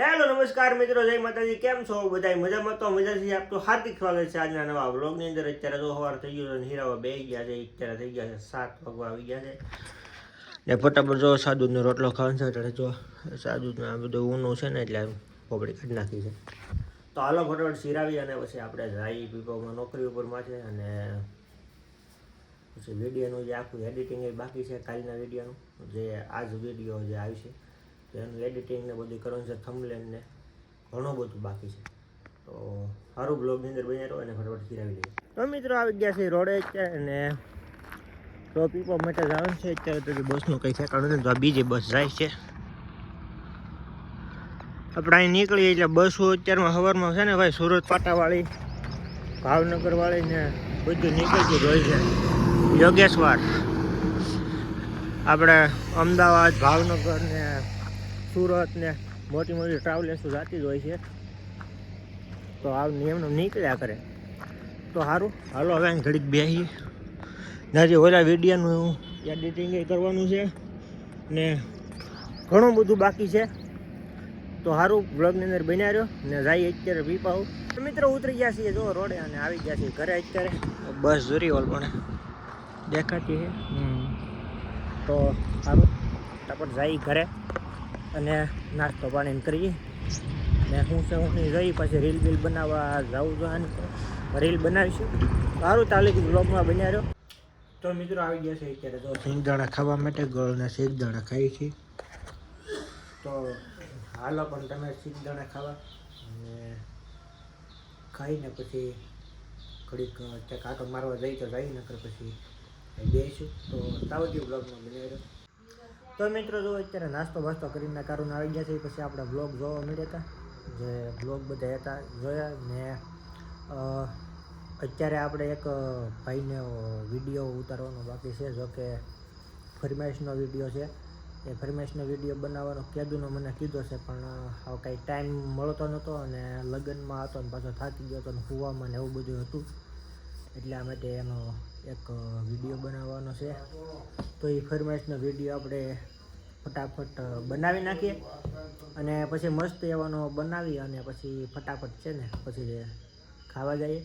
Hello, નમસ્કાર મિત્રો, જય માતાજી. કેમ છો? બધા મજામાં? તો મજાથી આપનું હાર્દિક સ્વાગત છે આજના નવા વ્લોગની અંદર. અત્યારે તો સવાર થઈ ગયો છે હીરાવા બે ગયા છે. અત્યારે થઈ ગયા છે સાત વાગવા આવી ગયા છે. ને ફટાફટ જો સાદુનો રોટલો ખાવાનો છે. એટલે જો સાદુનું આ બધું ઊનું છે ને, એટલે પોપડી કાઢી નાખી છે. તો હાલો ફટાફટ સિરાવી અને પછી આપણે જાય પીપોમાં નોકરી ઉપરમાં છે અને પછી વિડીયોનું જે આખું એડિટિંગ એ બાકી છે, કાલના વિડીયોનું, જે આજ વીડિયો જે આવશે તો એનું એડિટિંગ ને બધું કરવાનું છે થમલેન ને ઘણું બધું બાકી છે. તો સારું બ્લોગની અંદર બની રહ્યો અને ફટાફટ ખીરાવી લઈએ તો મિત્રો આવી ગયા છે રોડે અત્યારે ને તો પીપો માટે જવાનું છે. અત્યારે તો બસનું કંઈ ઠેકાણું નથી તો બીજી બસ જાય છે. આપણે અહીં નીકળીએ એટલે બસો અત્યારમાં સવારમાં છે ને ભાઈ સુરત પાટાવાળી, ભાવનગરવાળી ને બધું નીકળતું હોય છે. યોગેશ્વર આપણે અમદાવાદ, ભાવનગર ને સુરત ને મોટી મોટી ટ્રાવેલર્સ જાતી જ હોય છે. તો આ નિયમનો નીકળ્યા કરે તો સારું હાલો હવે ઘડીક બેસી જ્યાંથી ઓલા વિડીયાનું એડિટિંગ કરવાનું છે. ને ઘણું બધું બાકી છે. તો સારું બ્લોગની અંદર બન્યા રહ્યો. ને જાય અત્યારે પીપાવું મિત્રો ઉતરી ગયા છીએ જો રોડે અને આવી ગયા છીએ ઘરે અત્યારે. બસ જોરી ઓલ પણ દેખાતી છે તો સારું ફટાફટ જાય ઘરે. અને નાસ્તો પાણી કરીએ. ને હું છે હું નહીં જઈ પછી રીલ બીલ બનાવવા જાઉં છું રીલ બનાવીશું. સારું તાલીમ બ્લોગમાં બન્યા રહ્યો તો મિત્રો આવી ગયા છે અત્યારે તો. સિંગદાણા ખાવા માટે ગળના સિંગદાણા ખાઈ છીએ. તો હાલો પણ તમે સિંગદાણા ખાવા. અને ખાઈને પછી ઘડીક ત્યાં કાંટો મારવા જઈ તો જઈ નકર પછી બેસું તો તાવજી બ્લોગમાં બની રહ્યો તો મિત્રો જો અત્યારે નાસ્તો વાસ્તો કરીને કારુણ આવી ગયા છે પછી આપણે બ્લોગ જોવા મળ્યા હતા. જે બ્લોગ બધા હતા, જોયા ને અત્યારે આપણે એક ભાઈને વીડિયો ઉતારવાનો બાકી છે, જો કે ફરમાઈશનો વીડિયો છે. એ ફરમાઈશનો વીડિયો બનાવવાનો કેદુનો મને કીધો છે, પણ હવે કાંઈ ટાઈમ મળતો નહોતો અને લગ્નમાં હતો ને પાછો થાકી ગયો હતો ને હુવામાં ને એવું બધું હતું. એટલા માટે એનો એક વીડિયો બનાવવાનો છે. તો એ ફરમાઇશનો વીડિયો આપણે ફટાફટ બનાવી નાખીએ અને પછી મસ્ત એવાનો બનાવી અને પછી ફટાફટ છે ને પછી ખાવા જઈએ.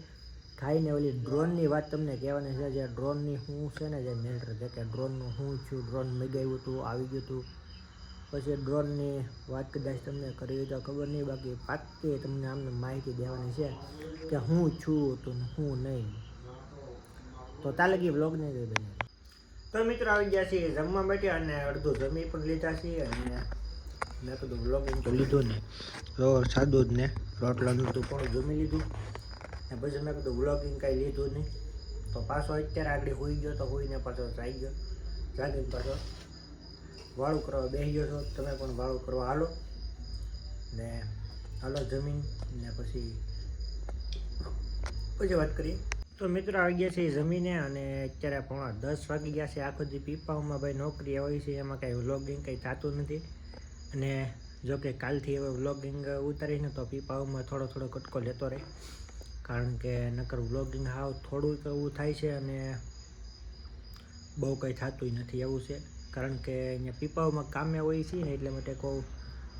ખાઈને ઓલી ડ્રોનની વાત તમને કહેવાની છે જે ડ્રોનની હું છે ને જે મેટર છે કે ડ્રોનનું હું છું, ડ્રોન મગાવ્યું હતું આવી ગયું હતું પછી ડ્રોનની વાત કદાચ તમને કરી હોય તો ખબર નહીં, બાકી પાક્કી તમને આમને માહિતી દેવાની છે કે હું છું તો હું નહીં. તો તાલગી બ્લોગને જોઈ બને. તો મિત્રો આવી ગયા છે જમવા માટે અને અડધું જમી પણ લીધા છે અને મેં કીધું બ્લોગિંગ તો લીધું ને. તો સાદું જ ને, રોટલાનું તો પણ જમી લીધું? ને પછી મેં કીધું બ્લોગિંગ કાંઈ લીધું નહીં. તો પાછો અત્યારે આગળ હોઈ ગયો તો હોઈને પાછો જાગી ગયો. જાગીને પાછો વાળું કરવા બેસી ગયો છો. તમે પણ વાળું કરવા હાલો. ને હાલો જમીન ને પછી પછી વાત કરીએ. તો મિત્રો આવી ગયા છે જમીને અને અત્યારે પોણા દસ વાગી ગયા છે. આખો દી પીપાઓમાં ભાઈ નોકરી હોય છે, એમાં કાંઈ વ્લોગિંગ કંઈ થતું નથી. અને જો કે કાલથી હવે વ્લોગિંગ ઉતારીને તો પીપાઓમાં થોડો થોડો કટકો લેતો રહે. કારણ કે નકર વ્લોગિંગ હાવ થોડુંક એવું થાય છે અને બહુ કંઈ થતું નથી એવું છે. કારણ કે અહીંયા પીપાઓમાં કામે હોય છે ને એટલે માટે કહું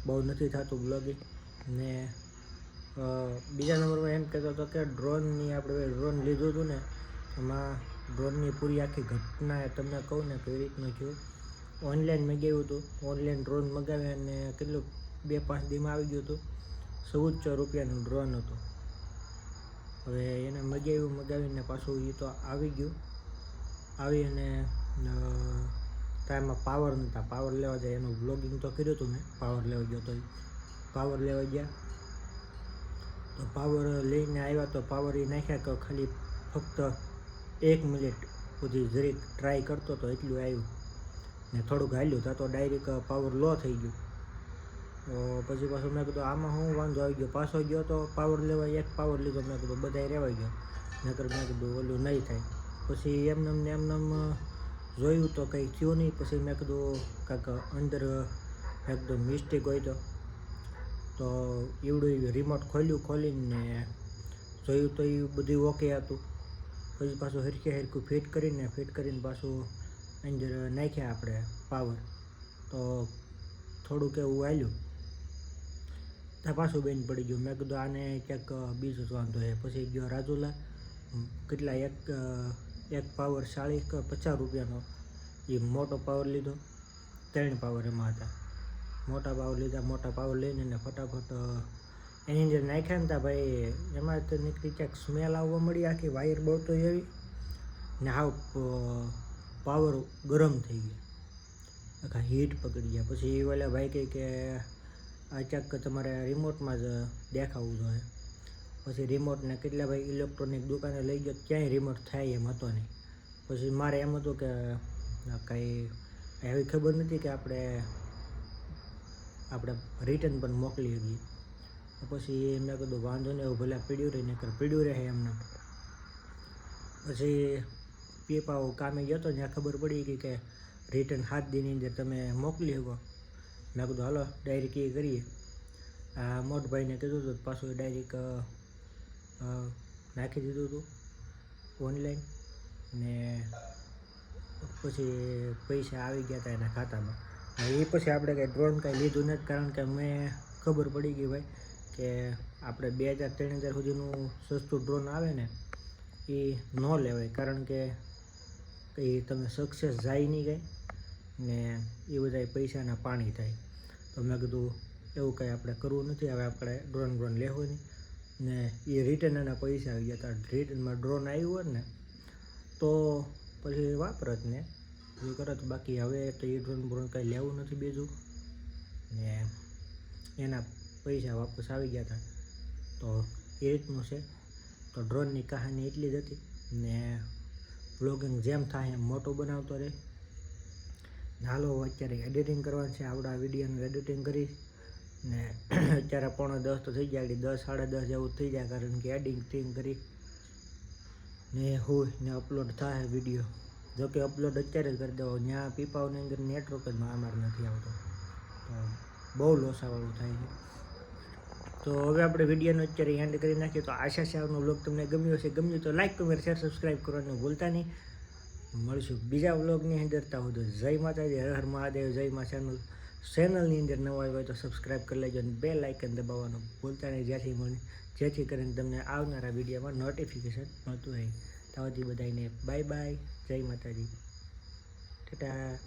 બહુ નથી થતું બ્લોગિંગ ને બીજા નંબરમાં એમ કહેતો હતો કે ડ્રોનની આપણે ડ્રોન લીધું હતું ને, એમાં ડ્રોનની પૂરી આખી ઘટના એ તમને કહું ને કેવી રીતનું થયું. ઓનલાઈન મગાવ્યું હતું, ઓનલાઈન ડ્રોન મગાવ્યા અને કેટલું, બે પાંચ દીમાં આવી ગયું હતું. ચૌદસો રૂપિયાનું ડ્રોન હતું. હવે એને મગાવ્યું, મગાવીને પાછું એ તો આવી ગયું. આવી અને ટાઈમમાં પાવર નહોતા. પાવર લેવા જાય એનું બ્લોગિંગ તો કર્યું હતું મેં પાવર લેવા ગયો તો પાવર લેવા ગયા. તો પાવર લઈને આવ્યા તો પાવર એ નાખ્યા કે ખાલી ફક્ત એક મિનિટ સુધી જરીક ટ્રાય કરતો તો એટલું આવ્યું. ને થોડુંક હાલ્યું ત્યાં તો ડાયરેક પાવર લો થઈ ગયું. તો પછી પાછું મેં કીધું, આમાં હું વાંધો આવી ગયો. પાછો ગયો તો પાવર લેવા એક પાવર લીધો. મેં કીધું, બધાય રહેવાઈ ગયો. નકર મેં કીધું, ઓલું નહીં થાય. પછી એમને એમને એમને એમ જોયું તો કંઈ થયું નહીં. પછી મેં કીધું કાંઈક અંદર એકદમ મિસ્ટેક હોય તો. તો એવડું રિમોટ ખોલ્યું, ખોલીને જોયું તો એ બધું ઓકે હતું. પછી પાછું હરખે હરખું ફિટ કરીને ફિટ કરીને પાછું અંદર નાખ્યા આપણે પાવર તો થોડુંક એવું આવ્યું ત્યાં પાછું બેન પડી ગયું. મેં કીધું આને ક્યાંક બીજો જ વાંધો છે. પછી ગયો રાજુલા. કેટલા એક એક પાવર ચાળીસ પચાસ રૂપિયાનો. એ મોટો પાવર લીધો. ત્રણ પાવર એમાં હતા. મોટા પાવ લીધા, મોટા પાવ લઈને એને ફટાફટ એની અંદર નાખ્યા ને ભાઈ, એમાં તો નીકળી ક્યાંક સ્મેલ આવવા મળી, આખી વાયર બળતો એવી. ને હાવ પાવર ગરમ થઈ ગયો. આખા હીટ પકડી ગયા. પછી એ ઓલા ભાઈ કહે કે આ ચેક તમારે રિમોટમાં જ દેખાવું જોઈએ. પછી રિમોટને કેટલા ભાઈ ઇલેક્ટ્રોનિક દુકાને લઈ ગયો, ક્યાંય રિમોટ થાય એમ હતો નહીં. પછી મારે એમ હતું કે, કાંઈ, એવી ખબર નથી કે આપણે આપણે રિટર્ન પણ મોકલી શકીએ. પછી એમને કીધું વાંધો નહીં, એવું ભલે પીડ્યું રહે નકર પીડ્યું રહે એમને. પછી પેપાઓ કામે ગયો તો ત્યાં ખબર પડી ગઈ કે રિટર્ન સાત દિનની અંદર તમે મોકલી શકો. મેં કીધું, હાલો ડાયરેક્ટ એ કરીએ. આ મોટભાઈને કીધું હતું પાછું ડાયરેક્ટ નાખી દીધું હતું ઓનલાઈન ને પછી પૈસા આવી ગયા હતા એના ખાતામાં. એ પછી આપણે કંઈ ડ્રોન કાંઈ લીધું નથી, કારણ કે મેં ખબર પડી ગઈ ભાઈ કે આપણે બે હજાર, ત્રણ હજાર સુધીનું સસ્તું ડ્રોન આવે ને, એ ન લેવાય, કારણ કે એ તમે સક્સેસ જાય નહીં ગઈ ને એ બધા પૈસાના પાણી થાય. તો મેં કીધું એવું કંઈ આપણે કરવું નથી, હવે આપણે ડ્રોન ડ્રોન લેવું નહીં. ને એ રિટર્ન એના પૈસા આવી ગયા. હતા રિટર્નમાં ડ્રોન આવ્યું હોત ને, તો પછી વાપરત ને. એ કરત બાકી હવે તો એ ડ્રોન બ્રોન કંઈ લેવું નથી બીજું. ને એના પૈસા વાપસ આવી ગયા હતા તો એ રીતનું છે. તો ડ્રોનની કહાની એટલી જ હતી. ને બ્લોગિંગ જેમ થાય એમ મોટો બનાવતો રહે. હાલો અત્યારે એડિટિંગ કરવાનું છે. આવડા વિડીયોનું એડિટિંગ કરી ને અત્યારે પોણા દસ તો થઈ ગયા. દસ, સાડા દસ જેવું થઈ જાય. કારણ કે એડિટિંગ કરી. ને હોય ને અપલોડ થાય વીડિયો. જો કે અપલોડ અત્યારે જ કરી દો ત્યાં પીપાઓની અંદર નેટવર્ક જ અમારે નથી આવતો. તો બહુ લોસાવાળું થાય છે. તો હવે આપણે વિડીયોનો અત્યારે એન્ડ કરી નાખીએ. તો આશા છે આવનો વ્લોગ તમને ગમ્યો હશે, ગમ્યું તો લાઈક કમેન્ટ શેર સબસ્ક્રાઈબ કરવાનું ભૂલતા નહીં. મળશું બીજા વ્લોગની અંદર. ત્યાં તો જય માતાજી, હર હર મહાદેવ, જય મા ચેનલ ચેનલની અંદર નવા હોય તો સબસ્ક્રાઈબ કરી લેજો અને બે લાઇકન દબાવવાનું ભૂલતા નહીં. જેથી મને જેથી કરીને તમને આવનારા વિડીયોમાં નોટિફિકેશન મળતું રહે. તો બધાને બાય બાય જય માતાજી. ટાટા.